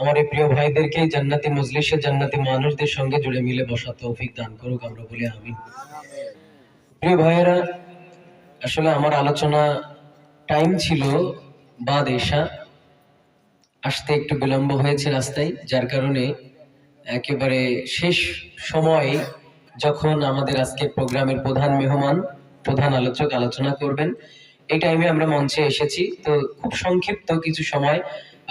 আমার এই প্রিয় ভাইদেরকে জান্নাতি মজলিসে জান্নাতি মানুষদের সঙ্গে জুড়ে মিলে বসা তৌফিক দান করুক আমরা বলি আমিন। প্রিয় ভাইয়েরা, আসলে আমার আলোচনা টাইম ছিল বাদ এসা। আসতে একটু বিলম্ব হয়েছে রাস্তায়, যার কারণে একেবারে শেষ সময়ে যখন আমাদের আজকে প্রোগ্রামের প্রধান মেহমান, প্রধান আলোচক আলোচনা করবেন, এই টাইমে আমরা মঞ্চে এসেছি। তো খুব সংক্ষিপ্ত কিছু সময়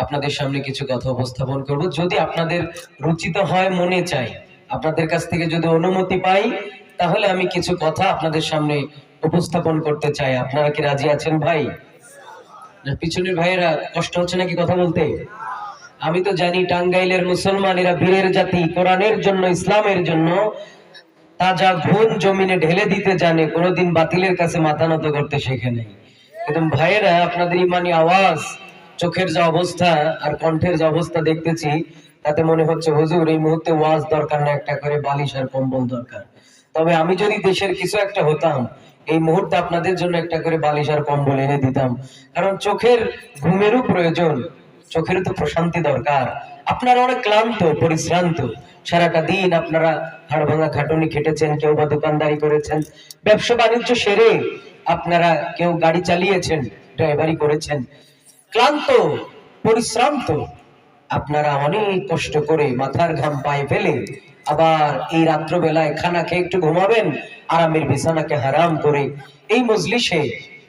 আপনাদের সামনে কিছু কথা উপস্থাপন করব। যদি আপনাদের রুচিত হয়, মনে চাই, আপনাদের কাছ থেকে যদি অনুমতি পাই, তাহলে আমি কিছু কথা আপনাদের সামনে উপস্থাপন করতে চাই। আপনারা কি রাজি আছেন ভাই? পিছনের ভাইয়েরা কষ্ট হচ্ছে নাকি কথা বলতে? আমি তো জানি টাঙ্গাইলের মুসলমান এরা বীরের জাতি, কোরআনের জন্য, ইসলামের জন্য তাজা ঘুম জমিনে ঢেলে দিতে জানে, কোনোদিন বাতিলের কাছে মাথা নত করতে শেখে নেই। ভাইয়েরা, আপনাদের ইমানি আওয়াজ চোখের যে অবস্থা আর কণ্ঠের যে অবস্থা দেখতেছি, তাতে মনে হচ্ছে, হুজুর, এই মুহূর্তে ওয়াজ দরকার না, একটা করে বালিশ আর কম্বল দরকার। তবে আমি যদি দেশের কিছু একটা হতাম, এই মুহূর্তে আপনাদের জন্য একটা করে বালিশ আর কম্বল এনে দিতাম। কারণ চোখের ঘুমেরও প্রয়োজন চোখের তো প্রশান্তি দরকার। আপনারা অনেক ক্লান্ত, পরিশ্রান্ত। সারাটা দিন আপনারা হাড় ভাঙা খাটুনি খেটেছেন, কেউ বা দোকানদারি করেছেন। ব্যবসা বাণিজ্য সেরে আপনারা কেউ গাড়ি চালিয়েছেন, ড্রাইভারি করেছেন। ক্লান্ত, পরিশ্রান্ত। আপনারা অনেক কষ্ট করে মাথার ঘাম পায়ে ফেলে আবার এই রাত্রবেলায় খানা খেয়ে একটু ঘুমাবেন, আরামের বিছানাকে হারাম করে এই মজলিসে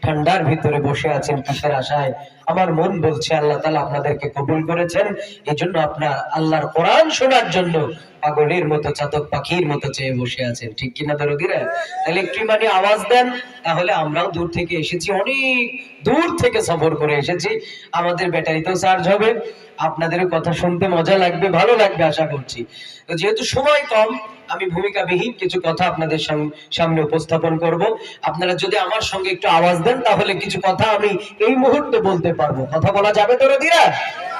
ঠান্ডার ভিতরে বসে আছেন কিসের আশায়? আমার মন বলছে, আল্লাহ তালা আপনাদেরকে কবুল করেছেন। এই জন্য আপনার আল্লাহর কোরআন শোনার জন্য পাগলের মতো, চাতক পাখির মতো চেয়ে বসে আছেন। ঠিক কিনা দরদিরা? তাহলে একটু মানে আওয়াজ দেন, তাহলে আমরাও দূর থেকে এসেছি, অনেক দূর থেকে সফর করে এসেছি। আমাদের ব্যাটারিতেও চার্জ হবে। আপনাদেরও কথা শুনতে মজা লাগবে, ভালো লাগবে, আশা করছি। তো যেহেতু সময় কম, আমি ভূমিকাবিহীন কিছু কথা আপনাদের সাম- সামনে উপস্থাপন করব। আপনারা যদি আমার সঙ্গে একটু আওয়াজ দেন, তাহলে কিছু কথা আমি এই মুহূর্তে বলতে পারব। কথা বলা যাবে তো রদিরা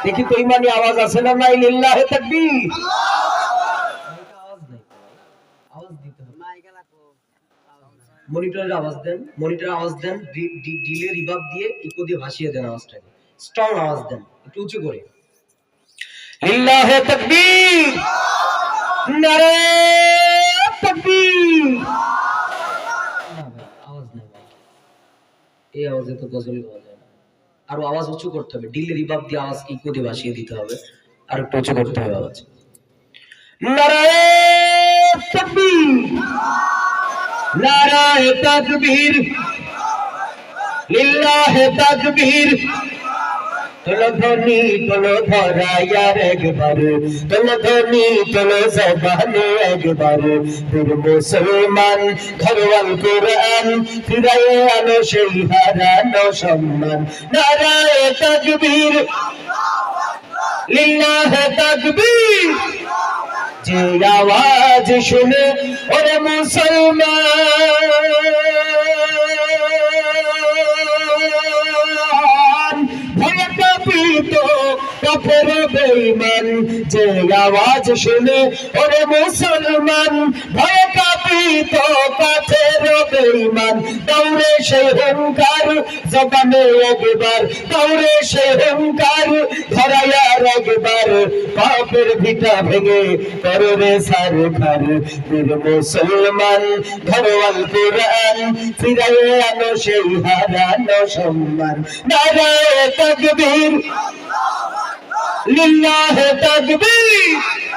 দেখি তো ইমানি আওয়াজ আছে না নাই? লিল্লাহে তাকবীর। মনিটরের আওয়াজ দেন, মনিটরের আওয়াজ দেন ডিলে রিভাব দিয়ে ইকো দিয়ে ভাসিয়ে দেন আওয়াজটাকে। স্ট্রং আওয়াজ দেন, একটু উঁচু করে। লিল্লাহে তাকবীর। নারে তাকবীর। আওয়াজ না এই আওয়াজে তো গজল গাওয়া আরও আওয়াজ উঁচু করতে হবে। ডিলে রিবাব দিয়ে আওয়াজ ইকো দিয়ে ভাসিয়ে দিতে হবে। আর একটু উঁচু করতে হবে আওয়াজ। নারায় তাকবীর! লিল্লাহ তাকবীর! তোলো ধ্বনি তোলো ধরাইয়ার একবার তোলো ধ্বনি তোলো জবানে একবার। বীর মুসলমান ঘরওয়াল কোরআন ফিরাইয়ে আনো সেই হারানো সম্মান। নারায় তাকবীর। লিল্লাহে তাকবীর। যে আওয়াজ শুনে, ওরে মুসলমান। কাঁপিত কাফের বেঈমান যে আওয়াজ শুনে ওরে মুসলমান ভয় কাঁপিত কাফের বেঈমান দৌড়ে সে হুঙ্কার, জবানে একবার, দৌড়ে সে হুঙ্কার ধরাইয়ার একবার পাপের ভিটা ভেঙে কররে সার খার বীর মুসলমান ঘরওয়াল কোরআন ফিরাইয়ে আনো সেই হারানো সম্মান। নারায় তাকবীর লিল্লাহে তাকবীর।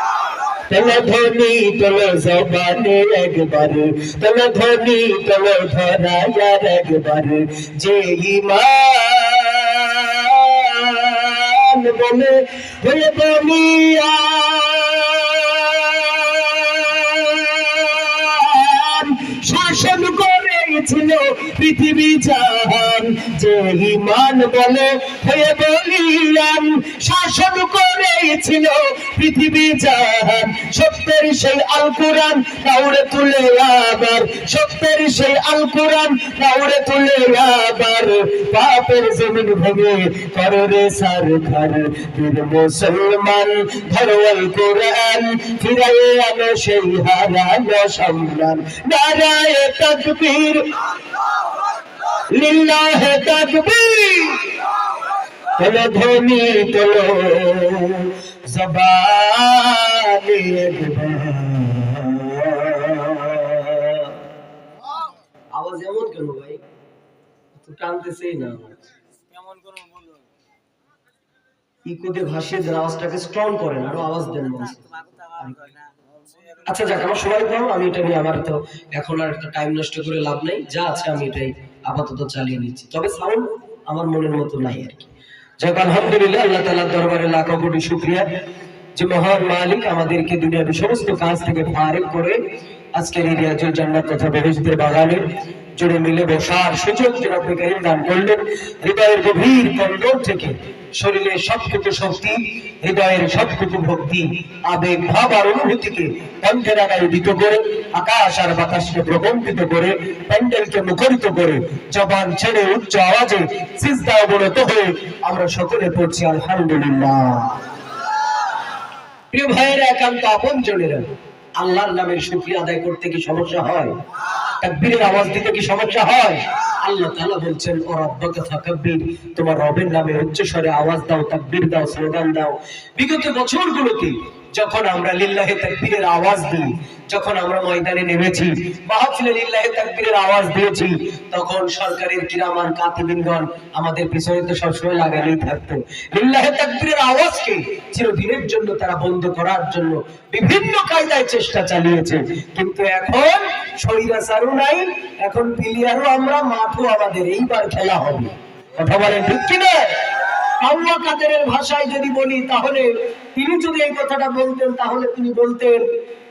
তোলো ধ্বনি তোলো জবানে একবার তোলো ধ্বনি তোলো ধরায়ার একবার যে ইমান বলে হয়ে বলিয়া শাসন করেছিল পৃথিবী জাহান। বলে শাসন করেছিল পৃথিবী জাহান। সত্যের সেই আল কোরআন কাউরে তুলে আবার, সত্যের সেই আল কোরআন কাউরে তুলে আবার। পাপের জমিন ভেঙে কররে সার খার বীর মুসলমান ধরওয়াল কোরআন ফিরাইয়ে আনো সেই হারানো সম্মান নারায় তাকবীর লিল্লাহে তাকবীর। তোলো ধ্বনি তোলো জবানে আওয়াজ এমন কেন ভাই? তো টানতেছেই না আমার ইকোতে ভাসিয়ে দেন আওয়াজটাকে স্ট্রং করেন আরও আওয়াজ দেন মানুষ আচ্ছা যাক, আমার সময় কম, আমি এটা নিয়ে আমার তো এখন আর টাইম নষ্ট করে লাভ নাই। যা আছে আমি এটাই আপাতত চালিয়ে নিচ্ছি। তবে সাউন্ড আমার মনের মতো নাই আর কি। যাক, আলহামদুলিল্লাহ, আল্লাহ তালার দরবারে লাখ কোটি শুক্রিয়া। যে মহান মালিক আমাদেরকে দুনিয়ার সমস্ত কাজ থেকে ফারেক করে আজকের এই রিয়াজুল জান্নাত তথা বেহেশতের বাগানে জুড়ে মিলে বসার সুযোগ যে রব্বে কারীম দান করলেন। হৃদয়ের গভীর কন্দর থেকে শরীরের সবটুকু শক্তি, হৃদয়ের সবটুকু ভক্তি, আবেগ, ভাব আর অনুভূতিকে কণ্ঠের আগায় করে, আকাশ আর বাতাসকে প্রকম্পিত করে, প্যান্ডেলকে মুখরিত করে, জবান ছেড়ে উচ্চ আওয়াজে সিজদা অবনত হয়ে আমরা সকলে পড়ছি, আলহামদুলিল্লাহ। প্রিয় ভাইয়েরা, একান্ত আপন জনেরা আল্লাহর নামের সুফি আদায় করতে কি সমস্যা হয়? তাকবীরের আওয়াজ দিতে কি সমস্যা হয়? আল্লাহ তাআলা বলছেন, ও রব্বাকা তাকাব্বির তোমার রবের নামে উচ্চ স্বরে আওয়াজ দাও, তাকবীর দাও, স্লোগান দাও। বিগত বছরগুলোতে যখন আমরা লিল্লাহে তাকবীরের আওয়াজ দিই যখন আমরা ময়দানে নেমেছি আওয়াজ দিয়েছি, তখন সরকারের কিরামান কাতিবিনগণ আমাদের পিছনে তো সবসময় লাগালেই থাকতো লিল্লাহে তাকবীরের আওয়াজকে চিরদিনের জন্য তারা বন্ধ করার জন্য বিভিন্ন কায়দায় চেষ্টা চালিয়েছে। কিন্তু এখন শরীরাচারও নাই, এখন প্লেয়ারও আমরা, মাঠও আমাদের, এইবার খেলা হবে। কথা বলেন ঠিক কিনা? আল্লাহ কাদেরের ভাষায় যদি বলি, তাহলে তিনি যদি এই কথাটা বলতেন, তাহলে তিনি বলতেন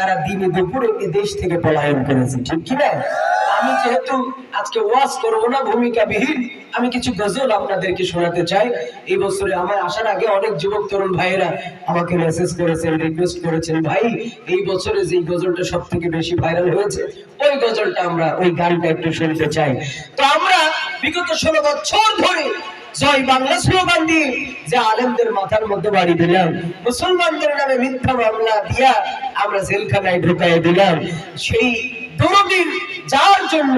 তারা দিনে দুপুরে দেশ থেকে পলায়ন করেছে। ঠিক কি না আমি যেহেতু আজকে ওয়াজ করব না, ভূমিকা বিহীন, আমি কিছু গজল আপনাদেরকে শোনাতে চাই। এই বছরে আমার আসার আগে অনেক যুবক, তরুণ ভাইয়েরা আমাকে মেসেজ করেছেন রিকোয়েস্ট করেছেন, ভাই, এই বছরে যে গজলটা সব থেকে বেশি ভাইরাল হয়েছে, ওই গজলটা আমরা, ওই গানটা একটু শুনতে চাই। তো আমরা বিগত ষোলো বছর ধরে জয় বাংলা স্লোগান দিয়ে যে আলেমদের মাথার মধ্যে বাড়ি দিলাম। মুসলমানদের নামে মিথ্যা মামলা দিয়া আমরা জেলখানায় ঢুকাই দিলাম। সেই দরদির যার জন্য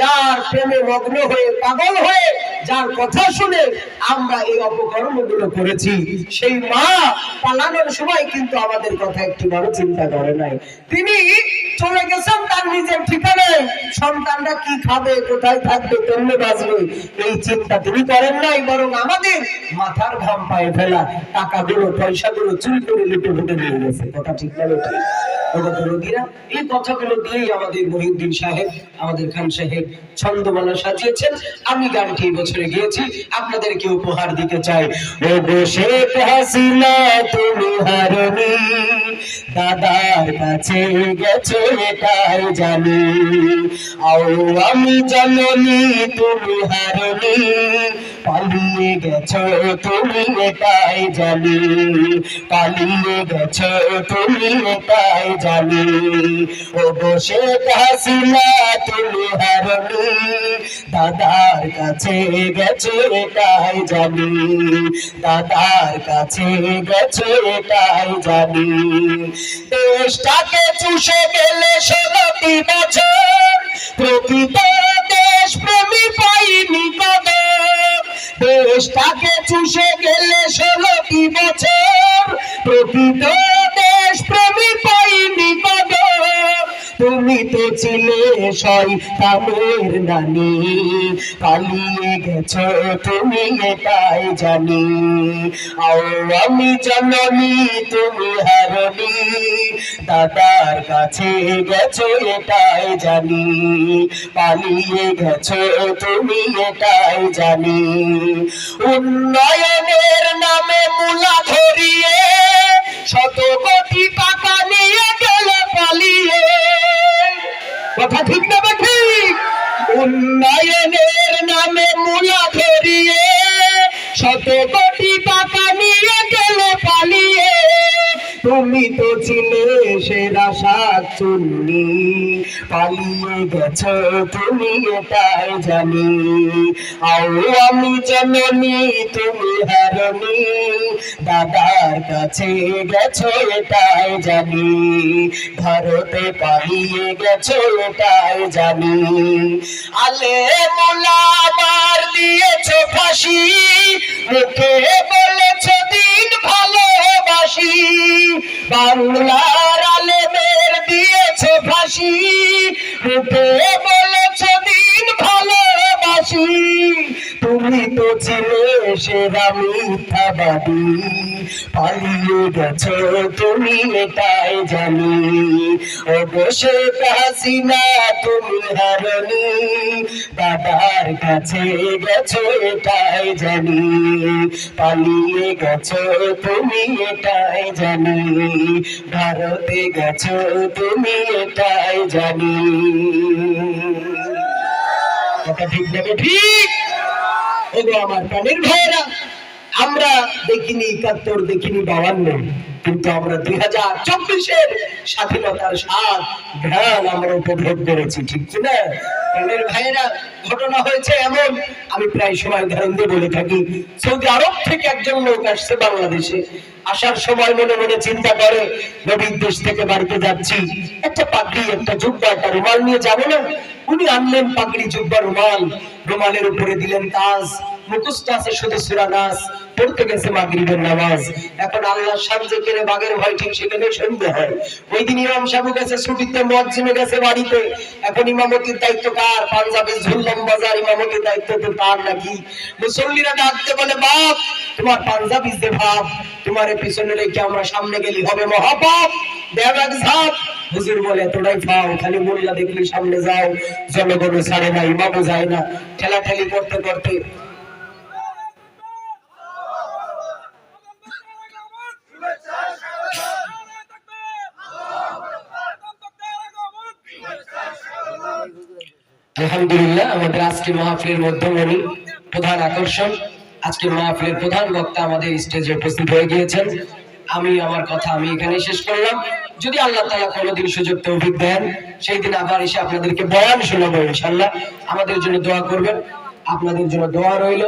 যার প্রেমে মগ্ন হয়ে পাগল হয়ে যার কথা শুনে আমরা এই অপকর্মগুলো করেছি, সেই মা পালানোর সময় কিন্তু আমাদের কথা একটি বড় চিন্তা করে নাই। তিনি চলে গেছেন তার নিজের ঠিকানায়। সন্তানরা কি খাবে, কোথায় থাকবে, কেমনে বাঁচবে, এই চিন্তা তিনি করেন নাই, বরং আমাদের মাথার ঘাম পায়ে ফেলা টাকাগুলো, পয়সাগুলো চুরি করে লুটে ফুটে নিয়ে গেছে। কথা ঠিক না এই কথাগুলো দিয়েই আমাদের মহিউদ্দিন সাহেব আমাদের খান সাহেব ছন্দমালা সাজিয়েছেন। আমি গানটি বছরে গিয়েছি, আপনাদেরকে উপহার দিতে চাই। দাদার কাছে গেছে এটাই জানি। আও আমি জানি তুমি হারনি। পালিয়ে গেছো তুমি এটাই জানি, পালিয়ে গেছো তুমি এটাই জানি। ও বসে হাসিনা, তুমি হারনি, দাদার কাছে গেছো এটাই জানি, দাদার কাছে গেছো এটাই জানি। দেশটাকে চুষে গেলে ষোলোটি বছর, প্রকৃত দেশ প্রেমী পাইনি কদর দেশটাকে চুষে গেলে ষোলোটি বছর প্রকৃত তুমি তো ছিলে শয়তানের নানি, পালিয়ে গেছ তুমি এটাই জানি। আও আমি জাননি তুমি হারনি, দাদার কাছে গেছো এটাই জানি, পালিয়ে গেছো তুমি এটাই জানি। উন্নয়নের নামে মূলা ধরিয়ে, শত কোটি টাকা নিয়ে গেলে পালিয়ে। উন্নয়নের তুমি তো ছিলে সেরা সাত চুন্নি। পালিয়ে গেছ তুমি এটাই জানি। আও আমি জননী তুমি হারনি। দাদার কাছে গেছো এটাই জানি। ভারতে পালিয়ে গেছো এটাই জানি। আলে মোলা পালিয়ে গেছো তুমি এটাই জানি। ও হাসিনা তুমি হারনি। দাদার কাছে গেছো এটাই জানি। পালিয়ে গেছো তুমি এটাই জানি। ভারতে গেছো তুমি এটাই জানি। ঠিক নেবে ঠিক? ওগো আমার প্রাণের ভাইয়েরা। আমরা দেখিনি, একাত্তর দেখিনি বাবান্ন কিন্তু আমরা দুই হাজার চব্বিশের স্বাধীনতার স্বাদ ঘ্রাণ আমরা উপভোগ করেছি, ঠিক কি না? প্রাণের ভাইয়েরা, ঘটনা হয়েছে এমন, আমি প্রায় সময় দিয়ে বলে থাকি আরব থেকে একজন লোক আসছে বাংলাদেশে। আসার সময় মনে মনে চিন্তা করে দেশ থেকে বাড়িতে যাচ্ছি। একটা পাগড়ি, একটা জুব্বা, একটা রুমাল নিয়ে যাব না? উনি আনলেন পাগড়ি জুব্বা রুমাল। রুমালের উপরে দিলেন তাজ। তোমার ভাব, তোমার পিছনে রেখে আমরা সামনে গেলি হবে মহাপাপ। দেব এক ঝাঁপ হুজুর বলে, এতটাই পাও খালি মোল্লা দেখলি সামনে যাও জনগণ ছাড়ে না, ইমামও যায় না, ঠেলাঠেলি করতে করতে আলহামদুলিল্লাহ, আমাদের আজকে মাহফিলের মধ্যমণি, প্রধান আকর্ষণ। আজকে প্রধান বক্তা আমাদের স্টেজে উপস্থিত হয়ে গিয়েছেন। আমি, আমার কথা আমি এখানে শেষ করলাম। যদি আল্লাহ তালা কোনোদিন সুযোগ তৌফিক দেন, সেই দিন আবার এসে আপনাদেরকে বয়ান শোনাবো ইনশাল্লাহ আমাদের জন্য দোয়া করবেন। আপনাদের জন্য দোয়া রইল।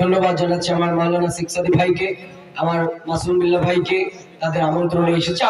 ধন্যবাদ জানাচ্ছি আমার মালানা শিক্ষাদি ভাইকে, আমার মাসুমুল্লাহ ভাইকে, তাদের আমন্ত্রণে এসেছে।